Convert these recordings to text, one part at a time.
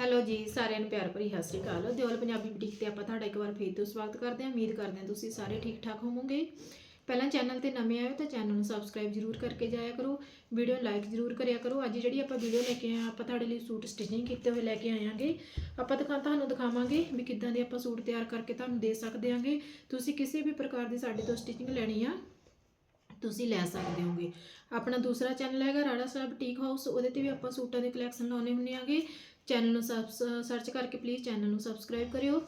Hello ਜੀ, ਸਾਰਿਆਂ ਨੂੰ ਪਿਆਰ ਭਰੀ ਸਤਿ ਸ੍ਰੀ ਅਕਾਲ। ਦਿਓਲ ਪੰਜਾਬੀ ਬੁਟੀਕ ਤੇ ਆਪਾਂ ਤੁਹਾਡਾ ਇੱਕ ਵਾਰ ਫੇਰ ਤੋਂ ਸਵਾਗਤ ਕਰਦੇ ਹਾਂ। ਉਮੀਦ ਕਰਦੇ ਹਾਂ ਤੁਸੀਂ ਸਾਰੇ ਠੀਕ ਠਾਕ ਹੋਵੋਗੇ। ਪਹਿਲਾਂ ਚੈਨਲ ਤੇ ਨਵੇਂ ਆਏ ਹੋ ਤਾਂ ਚੈਨਲ ਨੂੰ ਸਬਸਕ੍ਰਾਈਬ ਜਰੂਰ ਕਰਕੇ ਜਾਇਆ ਕਰੋ। ਵੀਡੀਓ ਨੂੰ ਲਾਈਕ ਜਰੂਰ ਕਰਿਆ ਕਰੋ। ਅੱਜ ਜਿਹੜੀ ਆਪਾਂ ਵੀਡੀਓ ਲੈ ਕੇ ਆਏ ਹਾਂ, ਆਪਾਂ ਤੁਹਾਡੇ ਲਈ ਸੂਟ ਸਟਿਚਿੰਗ ਕੀਤੇ ਹੋਏ ਲੈ ਕੇ ਆਵਾਂਗੇ ਆਪਾਂ ਦਿਖਾ ਤੁਹਾਨੂੰ ਦਿਖਾਵਾਂਗੇ ਵੀ ਕਿੱਦਾਂ ਦੇ ਆਪਾਂ ਸੂਟ ਤਿਆਰ ਕਰਕੇ ਤੁਹਾਨੂੰ ਦੇ ਸਕਦੇ ਹਾਂਗੇ ਤੁਸੀਂ ਕਿਸੇ ਵੀ ਪ੍ਰਕਾਰ ਦੀ ਸਾਡੇ ਤੋਂ ਸਟਿਚਿੰਗ ਲੈਣੀ ਆ ਤੁਸੀਂ ਲੈ ਸਕਦੇ ਹੋਗੇ। ਆਪਣਾ ਦੂਸਰਾ ਚੈਨਲ ਹੈਗਾ ਰਾੜਾ ਸਾਹਿਬ ਟੀਕ ਹਾਊਸ ਉਹਦੇ ਤੇ ਵੀ ਆਪਾਂ ਸੂਟਾਂ ਦੇ ਕਲੈਕਸ਼ਨ ਲਾਉਣੇ ਹੁੰਦੇ ਆਗੇ। ਚੈਨਲ ਨੂੰ ਸਰਚ ਕਰਕੇ ਪਲੀਜ਼ ਚੈਨਲ ਨੂੰ ਸਬਸਕ੍ਰਾਈਬ ਕਰਿਓ।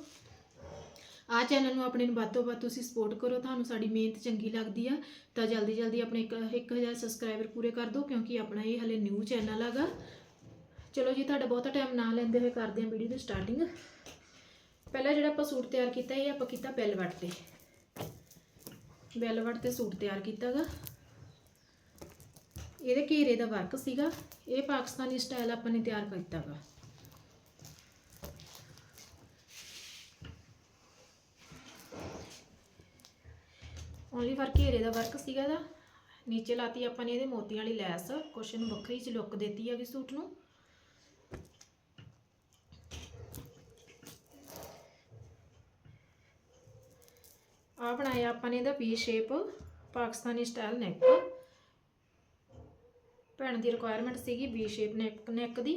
ਆ ਚੈਨਲ ਨੂੰ ਆਪਣੇ ਨੂੰ ਵੱਧ ਤੋਂ ਵੱਧ ਤੁਸੀਂ ਸਪੋਰਟ ਕਰੋ, ਤੁਹਾਨੂੰ ਸਾਡੀ ਮਿਹਨਤ ਚੰਗੀ ਲੱਗਦੀ ਆ। ਤਾਂ ਜਲਦੀ ਜਲਦੀ ਆਪਣੇ ਇੱਕ 1000 ਸਬਸਕ੍ਰਾਈਬਰ ਪੂਰੇ ਕਰ ਦਿਓ, ਕਿਉਂਕਿ ਆਪਣਾ ਇਹ ਹਲੇ ਨਿਊ ਚੈਨਲ ਹੈਗਾ। ਚਲੋ ਜੀ, ਤੁਹਾਡਾ ਬਹੁਤਾ ਟਾਈਮ ਨਾ ਲੈਂਦੇ ਹੋਏ ਕਰਦੇ ਹਾਂ ਵੀਡੀਓ ਦੀ ਸਟਾਰਟਿੰਗ ਪਹਿਲਾਂ ਜਿਹੜਾ ਆਪਾਂ ਸੂਟ ਤਿਆਰ ਕੀਤਾ, ਇਹ ਆਪਾਂ ਕੀਤਾ ਬੈਲਵਟ ਤੇ। ਬੈਲਵਟ ਤੇ ਸੂਟ ਤਿਆਰ ਕੀਤਾਗਾ। ਇਹਦੇ ਘੇਰੇ ਦਾ ਵਰਕ ਸੀਗਾ। ਇਹ ਪਾਕਿਸਤਾਨੀ ਸਟਾਈਲ ਆਪਾਂ ਨੇ ਤਿਆਰ ਕੀਤਾਗਾ। ਓਨਲੀ ਫਰ ਘੇਰੇ ਦਾ ਵਰਕ ਸੀਗਾ ਦਾ ਨੀਚੇ ਲਾਤੀ ਆਪਾਂ ਨੇ ਇਹਦੇ ਮੋਤੀਆਂ ਵਾਲੀ ਲੈਸ। ਕੁਛ ਨੂੰ ਵੱਖਰੀ ਜਿਹੀ ਲੁੱਕ ਦਿੱਤੀ ਹੈਗੀ ਸੂਟ ਨੂੰ। ਆ ਬਣਾਇਆ ਆਪਾਂ ਨੇ ਇਹਦਾ V shape Pakistani style neck ਭੈਣ ਦੀ ਰਿਕੁਆਇਰਮੈਂਟ ਸੀਗੀ ਵੀ ਸ਼ੇਪ ਨੈਕ ਨੈਕ ਦੀ।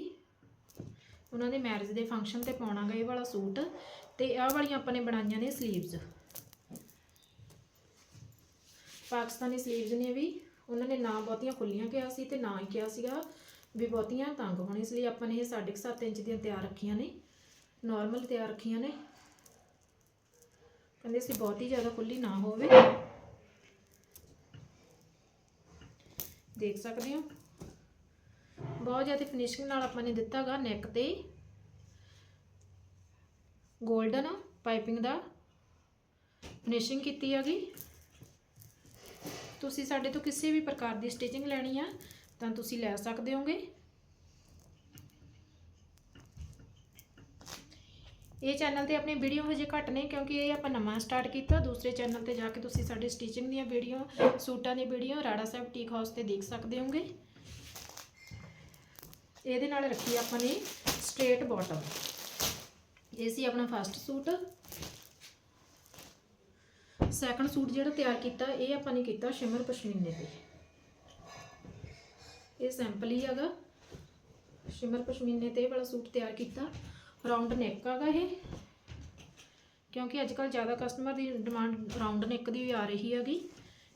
ਉਹਨਾਂ ਦੇ ਮੈਰਿਜ ਦੇ ਫੰਕਸ਼ਨ ਤੇ ਪਾਉਣਾ ਗਾ ਇਹ ਵਾਲਾ ਸੂਟ। ਤੇ ਆਹ ਵਾਲੀਆਂ ਆਪਾਂ ਨੇ ਬਣਾਈਆਂ ਨੇ 슬ੀਵਸ ਪਾਕਿਸਤਾਨੀ 슬ੀਵਸ ਨੇ ਵੀ। ਉਹਨਾਂ ਨੇ ਨਾ ਬਹੁਤੀਆਂ ਖੁੱਲੀਆਂ ਕਿਹਾ ਸੀ ਤੇ ਨਾ ਹੀ ਕਿਹਾ ਸੀਗਾ ਵੀ ਬਹੁਤੀਆਂ ਤੰਗ ਹੋਣ। ਇਸ ਲਈ ਆਪਾਂ ਨੇ ਇਹ 7.5 ਇੰਚ ਦੀਆਂ ਤਿਆਰ ਰੱਖੀਆਂ ਨੇ। ਨਾਰਮਲ ਤਿਆਰ ਰੱਖੀਆਂ ਨੇ। ਕਹਿੰਦੇ ਸੀ ਬਹੁਤੀ ਜ਼ਿਆਦਾ ਖੁੱਲੀ ਨਾ ਹੋਵੇ। ਦੇਖ ਸਕਦੇ ਹੋ। ਬਹੁਤ ਜ਼ਿਆਦਾ ਫਿਨਿਸ਼ਿੰਗ ਨਾਲ ਆਪਾਂ ਨੇ ਦਿੱਤਾਗਾ ਨੈਕ ਤੇ। 골ਡਨ ਪਾਈਪਿੰਗ ਦਾ ਫਿਨਿਸ਼ਿੰਗ ਕੀਤੀ ਹੈਗੀ। ਤੁਸੀਂ ਸਾਡੇ ਤੋਂ ਕਿਸੇ ਵੀ ਪ੍ਰਕਾਰ ਦੀ ਸਟਿਚਿੰਗ ਲੈਣੀ ਆ, ਤਾਂ ਤੁਸੀਂ ਲੈ ਸਕਦੇ ਹੋਗੇ। ਇਹ ਚੈਨਲ ਤੇ ਆਪਣੀ ਵੀਡੀਓ ਹਜੇ ਘੱਟ ਨੇ ਕਿਉਂਕਿ ਇਹ ਆਪਾਂ ਨਵਾਂ ਸਟਾਰਟ ਕੀਤਾ। ਦੂਸਰੇ ਚੈਨਲ ਤੇ ਜਾ ਕੇ ਤੁਸੀਂ ਸਾਡੀ ਸਟਿਚਿੰਗ ਦੀਆਂ ਵੀਡੀਓ ਸੂਟਾਂ ਦੀ ਵੀਡੀਓ ਰਾੜਾ ਸਾਹਿਬ ਟੀਕ ਹਾਊਸ ਤੇ ਦੇਖ ਸਕਦੇ ਹੋਗੇ। ਇਹਦੇ ਨਾਲ ਰੱਖੀ ਆਪਾਂ ਨੇ ਸਟ੍ਰੇਟ ਬਾਟਮ ਇਹ ਸੀ ਆਪਣਾ ਫਸਟ ਸੂਟ। ਸੈਕੰਡ ਸੂਟ ਜਿਹੜਾ ਤਿਆਰ ਕੀਤਾ, ਇਹ ਆਪਾਂ ਨੇ ਕੀਤਾ ਸ਼ਿਮਰ ਪਸ਼ਮੀਨੇ ਤੇ। ਇਹ ਸੈਂਪਲ ਹੀ ਹੈਗਾ। ਸ਼ਿਮਰ ਪਸ਼ਮੀਨੇ ਤੇ ਇਹ ਵਾਲਾ ਸੂਟ ਤਿਆਰ ਕੀਤਾ। ਰਾਉਂਡ ਨੈਕ ਹੈਗਾ ਇਹ। ਕਿਉਂਕਿ ਅੱਜ ਕੱਲ ਜ਼ਿਆਦਾ ਕਸਟਮਰ ਦੀ ਡਿਮਾਂਡ ਰਾਉਂਡ ਨੈਕ ਦੀ ਵੀ ਆ ਰਹੀ ਹੈਗੀ।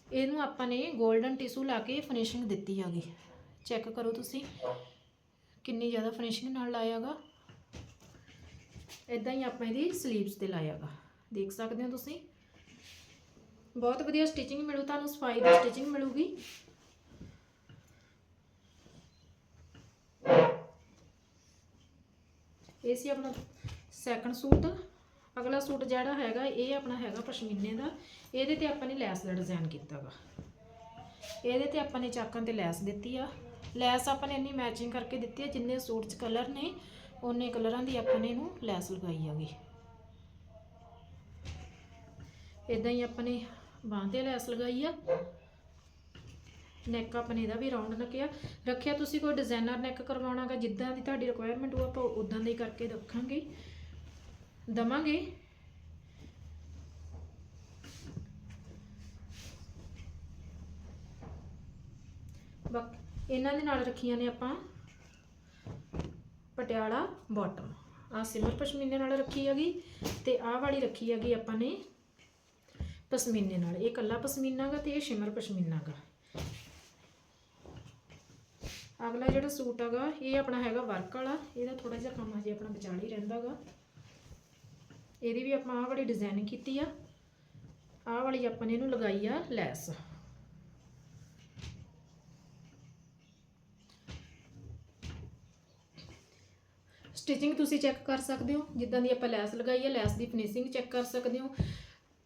ਇਹਨੂੰ ਆਪਾਂ ਨੇ 골ਡਨ ਟਿਸ਼ੂ ਲਾ ਕੇ ਫਿਨਿਸ਼ਿੰਗ ਦਿੱਤੀ ਹੈਗੀ। ਚੈੱਕ ਕਰੋ ਤੁਸੀਂ ਕਿੰਨੀ ਜ਼ਿਆਦਾ ਫਿਨਿਸ਼ਿੰਗ ਨਾਲ ਲਾਇਆਗਾ ਇਦਾਂ ਹੀ ਆਪਾਂ ਇਹਦੀ ਸਲੀਵਸ ਤੇ ਲਾਇਆਗਾ ਦੇਖ ਸਕਦੇ ਹੋ ਤੁਸੀਂ। ਬਹੁਤ ਵਧੀਆ ਸਟਿਚਿੰਗ ਮਿਲੂ, ਤੁਹਾਨੂੰ ਸਫ਼ਾਈ ਦੀ ਸਟਿਚਿੰਗ ਮਿਲੂਗੀ। ਇਹ ਸੀ ਆਪਣਾ ਸੈਕੰਡ ਸੂਟ। ਅਗਲਾ ਸੂਟ ਜਿਹੜਾ ਹੈਗਾ, ਇਹ ਆਪਣਾ ਹੈਗਾ ਪਸ਼ਮੀਨੇ ਦਾ। ਇਹਦੇ ਤੇ ਆਪਾਂ ਨੇ ਲੈਸ ਦਾ ਡਿਜ਼ਾਈਨ ਕੀਤਾਗਾ ਇਹਦੇ ਤੇ ਆਪਾਂ ਨੇ ਚਾਕਾਂ ਤੇ ਲੈਸ ਦਿੱਤੀ ਆ। ਲੈਸ ਆਪਾਂ ਨੇ ਇੰਨੀ ਮੈਚਿੰਗ ਕਰਕੇ ਦਿੱਤੀ ਆ, ਜਿੰਨੇ ਸੂਟ 'ਚ ਕਲਰ ਨੇ ਉਹਨੇ ਕਲਰਾਂ ਦੀ ਆਪਾਂ ਨੇ ਇਹਨੂੰ ਲੈਸ ਲਗਾਈ ਹੈਗੀ ਇਦਾਂ ਹੀ ਆਪਾਂ ਨੇ ਬਾਂਹ ਤੇ ਲੈਸ ਲਗਾਈ ਆ। ਨੈਕ ਆਪਣੇ ਇਹਦਾ ਵੀ ਰਾਉਂਡ ਨਕਿਆ ਰੱਖਿਆ ਤੁਸੀਂ ਕੋਈ ਡਿਜ਼ਾਈਨਰ ਨੈਕ ਕਰਵਾਉਣਾਗਾ, ਜਿੱਦਾਂ ਦੀ ਤੁਹਾਡੀ ਰਿਕੁਆਇਰਮੈਂਟ ਉਹ ਆਪਾਂ ਉਦਾਂ ਦੇ ਹੀ ਕਰਕੇ ਰੱਖਾਂਗੇ। ਦਵਾਂਗੇ। ਬਕ, ਇਹਨਾਂ ਦੇ ਨਾਲ ਰੱਖੀਆਂ ਨੇ ਆਪਾਂ ਪਟਿਆਲਾ ਬਾਟਮ ਆ ਸਿਮਰ ਪਸ਼ਮੀਨੇ ਨਾਲ ਰੱਖੀ ਹੈਗੀ ਤੇ ਆਹ ਵਾਲੀ ਰੱਖੀ ਹੈਗੀ ਆਪਾਂ ਨੇ ਪਸ਼ਮੀਨੇ ਨਾਲ। ਇਹ ਕੱਲਾ ਪਸ਼ਮੀਨਾ ਗਾ ਤੇ ਇਹ ਸ਼ਿਮਰ ਪਸ਼ਮੀਨਾ ਗਾ ਅਗਲਾ ਜਿਹੜਾ ਸੂਟ ਹੈਗਾ, ਇਹ ਆਪਣਾ ਹੈਗਾ ਵਰਕ ਵਾਲਾ। ਇਹਦਾ ਥੋੜਾ ਜਿਹਾ ਕੰਮ ਹਜੇ ਆਪਣਾ ਵਿਚਾਲ ਹੀ ਰਹਿੰਦਾਗਾ ਇਹਦੀ ਵੀ ਆਪਾਂ ਆਹ ਵਾਲੀ ਡਿਜ਼ਾਈਨਿੰਗ ਕੀਤੀ ਆ। ਆਹ ਵਾਲੀ ਆਪਾਂ ਨੇ ਇਹਨੂੰ ਲਗਾਈ ਆ ਲੈਸ। ਸਟਿਚਿੰਗ ਤੁਸੀਂ ਚੈੱਕ ਕਰ ਸਕਦੇ ਹੋ। ਜਿੱਦਾਂ ਦੀ ਆਪਾਂ ਲੈਸ ਲਗਾਈ ਹੈ ਲੈਸ ਦੀ ਫਿਨਿਸ਼ਿੰਗ ਚੈੱਕ ਕਰ ਸਕਦੇ ਹੋ।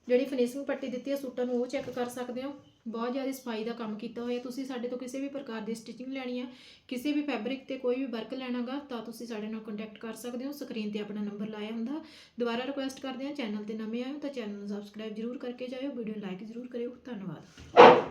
ਜਿਹੜੀ ਫਿਨਿਸ਼ਿੰਗ ਪੱਟੀ ਦਿੱਤੀ ਆ ਸੂਟਾਂ ਨੂੰ, ਉਹ ਚੈੱਕ ਕਰ ਸਕਦੇ ਹੋ। ਬਹੁਤ ਜ਼ਿਆਦਾ ਸਫ਼ਾਈ ਦਾ ਕੰਮ ਕੀਤਾ ਹੋਇਆ। ਤੁਸੀਂ ਸਾਡੇ ਤੋਂ ਕਿਸੇ ਵੀ ਪ੍ਰਕਾਰ ਦੀ ਸਟਿਚਿੰਗ ਲੈਣੀ ਹੈ ਕਿਸੇ ਵੀ ਫੈਬਰਿਕ ਤੇ ਕੋਈ ਵੀ ਵਰਕ ਲੈਣਾਗਾ, ਤਾਂ ਤੁਸੀਂ ਸਾਡੇ ਨਾਲ ਕੰਟੈਕਟ ਕਰ ਸਕਦੇ ਹੋ। ਸਕਰੀਨ ਤੇ ਆਪਣਾ ਨੰਬਰ ਲਾਇਆ ਹੁੰਦਾ। ਦੁਬਾਰਾ ਰਿਕੁਐਸਟ ਕਰਦੇ ਹਾਂ ਚੈਨਲ ਤੇ ਨਵੇਂ ਆਏ ਹੋ ਤਾਂ ਚੈਨਲ ਨੂੰ ਸਬਸਕ੍ਰਾਈਬ ਜਰੂਰ ਕਰਕੇ ਜਾਇਓ। ਵੀਡੀਓ ਲਾਈਕ ਜਰੂਰ ਕਰਿਓ। ਧੰਨਵਾਦ।